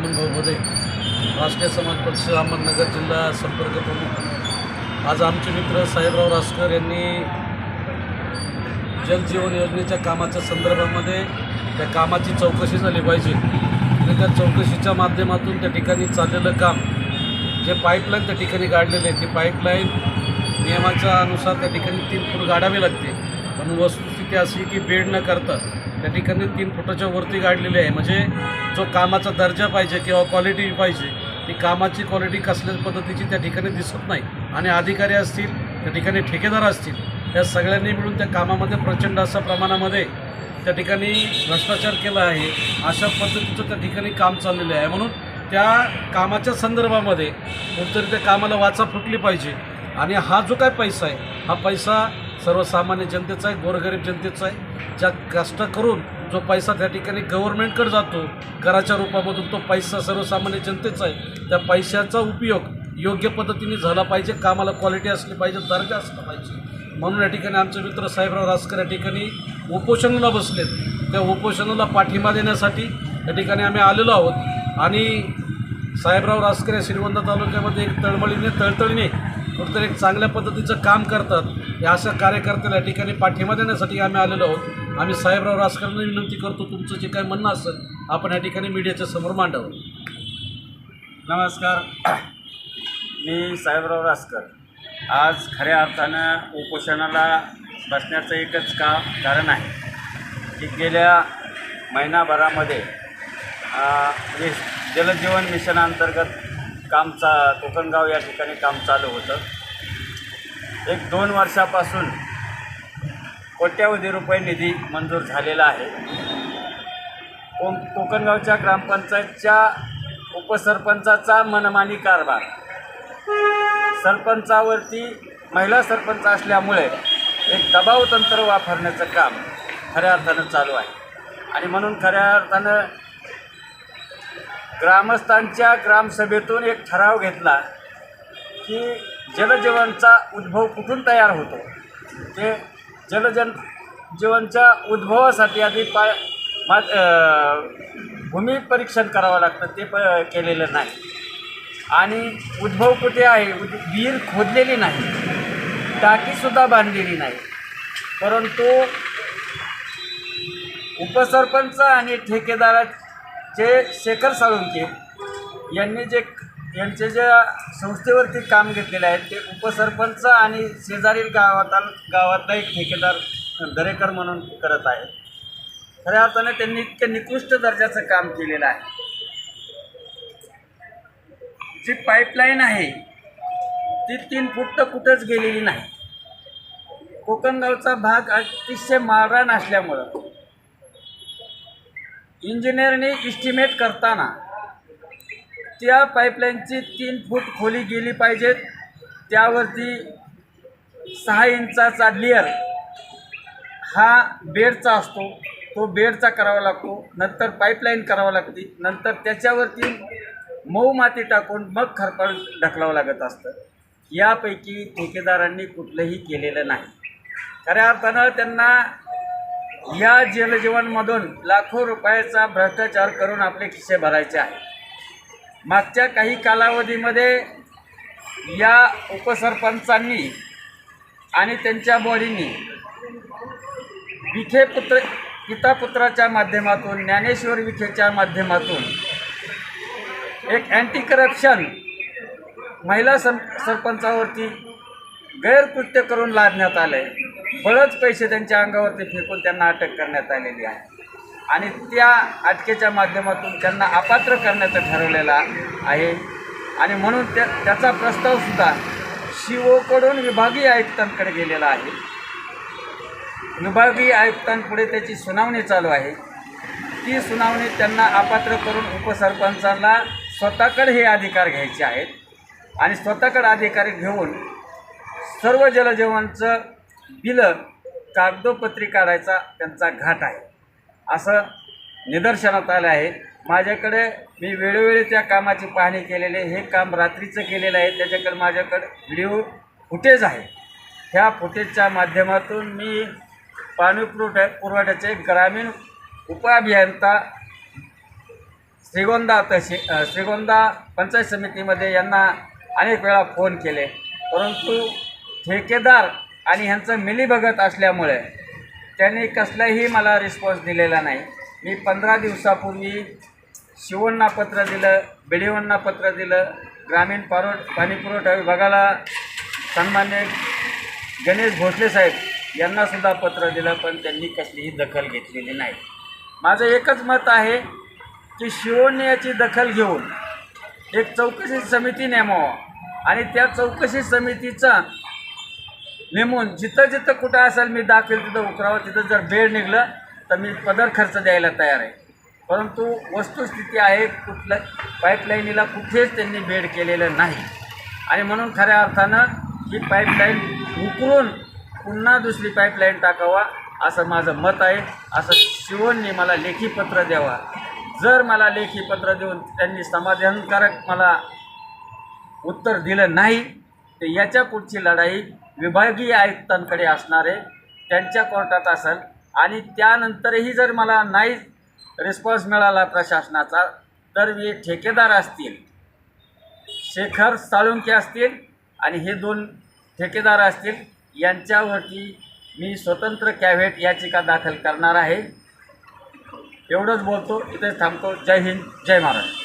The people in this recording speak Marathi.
वामन राष्ट्रीय समाज पक्ष अहमदनगर जिल्हा संपर्क प्रमुख. आज आमचे मित्र साहेबराव रासकर यांनी जलजीवन योजनेच्या कामाच्या संदर्भामध्ये त्या कामाची चौकशी झाली पाहिजे. आणि त्या चौकशीच्या माध्यमातून त्या ठिकाणी चाललेलं काम जे पाईपलाईन त्या ठिकाणी गाडलेले आहे ती पाईपलाईन नियमाच्या अनुसार त्या ठिकाणी तीन फूट गाडावी लागते. पण वस्तुस्थिती अशी की बेड न करता त्या ठिकाणी तीन फुटाच्या वरती गाडलेली आहे. म्हणजे जो कामाचा दर्जा पाहिजे किंवा क्वालिटी पाहिजे ती कामाची क्वालिटी कसल्याच पद्धतीची त्या ठिकाणी दिसत नाही. आणि अधिकारी असतील त्या ठिकाणी ठेकेदार असतील या सगळ्यांनी मिळून त्या कामामध्ये प्रचंड अशा प्रमाणामध्ये त्या ठिकाणी भ्रष्टाचार केला आहे. अशा पद्धतीचं त्या ठिकाणी काम चाललेलं आहे. म्हणून त्या कामाच्या संदर्भामध्ये कुठतरी त्या कामाला वाचा फुटली पाहिजे. आणि हा जो काय पैसा आहे हा पैसा सर्वसामान्य जनतेचा आहे गोरगरीब जनतेचा आहे. ज्या कष्ट करून जो पैसा त्या ठिकाणी गव्हर्नमेंटकडे जातो कराच्या रूपामधून तो पैसा सर्वसामान्य जनतेचा आहे. त्या पैशाचा उपयोग योग्य पद्धतीने झाला पाहिजे कामाला क्वालिटी असली पाहिजे दर्जा असला पाहिजे. म्हणून या ठिकाणी आमचे मित्र साहेबराव रासकर या ठिकाणी उपोषणाला बसलेत. त्या उपोषणाला पाठिंबा देण्यासाठी या ठिकाणी आम्ही आलेलो आहोत. आणि साहेबराव रासकर या श्रीगोंदा तालुक्यामध्ये एक तळमळीने तळतळीने कुठेतरी एक चांगल्या पद्धतीचं काम करतात. या अशा कार्यकर्त्याला या ठिकाणी पाठिंबा देण्यासाठी आम्ही आलेलो आहोत. आम्ही साहेबराव रासकरांना विनंती करतो तुमचं जे काय म्हणणं असेल आपण या ठिकाणी मीडियाच्या समोर मांडावं. नमस्कार. मी साहेबराव रासकर. आज खऱ्या अर्थानं उपोषणाला बसण्याचं एकच का कारण आहे की गेल्या महिनाभरामध्ये अं, म्हणजे जलजीवन मिशनाअंतर्गत काम चा कोकणगाव या ठिकाणी काम चालू होतं. एक दोन वर्षापासून कोट्यावधी रुपये निधी मंजूर झालेला आहे. को कोकणगावच्या ग्रामपंचायतच्या उपसरपंचाचा मनमानी कारभार. सरपंचावरती महिला सरपंच असल्यामुळे एक दबाव तंत्र वापरण्याचं काम खऱ्या अर्थानं चालू आहे. आणि म्हणून खऱ्या अर्थानं ग्रामस्थांच्या ग्रामसभेतून एक ठराव घेतला की जलजीवनचा उद्भव कुठून तयार होतो? ते जलजन जीवनच्या उद्भवासाठी आधी पा मा भूमी परीक्षण करावं लागतं ते प केलेलं नाही. आणि उद्भव कुठे आहे? उद विहीर खोदलेली नाही. टाकीसुद्धा बांधलेली नाही. परंतु उपसरपंच आणि ठेकेदाराचे शेखर साळुंके यांनी जे यांचे ज्या संस्थेवरती काम घेतलेले आहे ते उपसरपंच आणि शेजारील गावात गावातला एक ठेकेदार दरेकर म्हणून करत आहेत. खऱ्या अर्थाने त्यांनी इतकं निकृष्ट दर्जाचं काम केलेलं आहे. जी पाईपलाईन आहे ती तीन फूट तर कुठंच गेलेली नाही. कोकणगावचा भाग अतिशय माळरान असल्यामुळं इंजिनियरने इस्टिमेट करताना त्या पाईपलाईनची तीन फूट खोली गेली पाहिजेत. त्यावरती सहा इंचाचा लेअर हा बेडचा असतो. तो बेडचा करावा लागतो. नंतर पाईपलाईन करावा लागते. नंतर त्याच्यावरती मऊ माती टाकून मग खरपाळ ढकलावं लागत असतं. यापैकी ठेकेदारांनी कुठलंही केलेलं नाही. खऱ्या अर्थानं त्यांना या जलजीवनमधून लाखो रुपयाचा भ्रष्टाचार करून आपले खिसे भरायचे आहे मागच्या काही कालावधीमध्ये या उपसरपंचांनी आणि त्यांच्या बॉडींनी विखे पुत्र पितापुत्राच्या माध्यमातून ज्ञानेश्वर विखेच्या माध्यमातून एक अँटी करप्शन महिला सं सरपंचावरती गैरकृत्य करून लादण्यात आलं आहे बळच पैसे त्यांच्या अंगावरती फेकून त्यांना अटक करण्यात आलेली आहे. आणि त्या अटकेच्या माध्यमातून त्यांना अपात्र करण्याचं ठरवलेलं आहे. आणि म्हणून त्या त्याचा प्रस्तावसुद्धा शिवोकडून विभागीय आयुक्तांकडे गेलेला आहे. विभागीय आयुक्तांपुढे त्याची सुनावणी चालू आहे. ती सुनावणी त्यांना अपात्र करून उपसरपंचांना स्वतःकडे हे अधिकार घ्यायचे आहेत. आणि स्वतःकडे अधिकार घेऊन सर्व जलजीवांचं बिलं कागदोपत्री काढायचा त्यांचा घाट आहे. असं निदर्शनात आलं आहे. माझ्याकडे मी वेळोवेळी त्या कामाची पाहणी केलेली हे काम रात्रीचं केलेलं आहे. त्याच्याकडे माझ्याकडे व्हिडिओ फुटेज आहे. ह्या फुटेजच्या माध्यमातून मी पाणी पुरवठ्या पुरवठ्याचे ग्रामीण उपअभियंता श्रीगोंदा तहसी श्रीगोंदा पंचायत समितीमध्ये यांना अनेक वेळा फोन केले. परंतु ठेकेदार आणि ह्यांचं मिलीभगत असल्यामुळे त्याने कसलाही मला रिस्पॉन्स दिलेला नाही. मी पंधरा दिवसापूर्वी शिवण्णा पत्र दिलं बिडिओंना पत्र दिलं. ग्रामीण पारो पाणीपुरवठा विभागाला सन्मान्य गणेश भोसले साहेब यांनासुद्धा पत्र दिलं पण त्यांनी कसलीही दखल घेतलेली नाही. माझं एकच मत आहे की शिवण्य याची दखल घेऊन एक चौकशी समिती नेमावं. आणि त्या चौकशी समितीचा नेमून जिथं जिथं कुठं असेल मी दाखवेल तिथं उकरावं. तिथं जर बेड निघलं तर मी पदर खर्च द्यायला तयार आहे. परंतु वस्तुस्थिती आहे कुठल्या पाईपलाईनीला कुठेच त्यांनी बेड केलेलं नाही. आणि म्हणून खऱ्या अर्थानं ही पाईपलाईन उकरून पुन्हा दुसरी पाईपलाईन टाकावा असं माझं मत आहे. असं शिवणने मला लेखीपत्र द्यावा. जर मला लेखीपत्र देऊन त्यांनी समाधानकारक मला उत्तर दिलं नाही तर याच्या पुढची लढाई विभागीय आयुक्तांकडे असणारे त्यांच्या कोर्टात असेल आणि त्यानंतरही जर मला नाही रिस्पॉन्स मिळाला प्रशासनाचा तर मी ठेकेदार असतील शेखर साळुंके असतील आणि हे दोन ठेकेदार असतील यांच्यावरती मी स्वतंत्र कॅव्हेट याचिका दाखल करणार आहे. एवढंच बोलतो. इथेच थांबतो. जय हिंद जय महाराष्ट्र.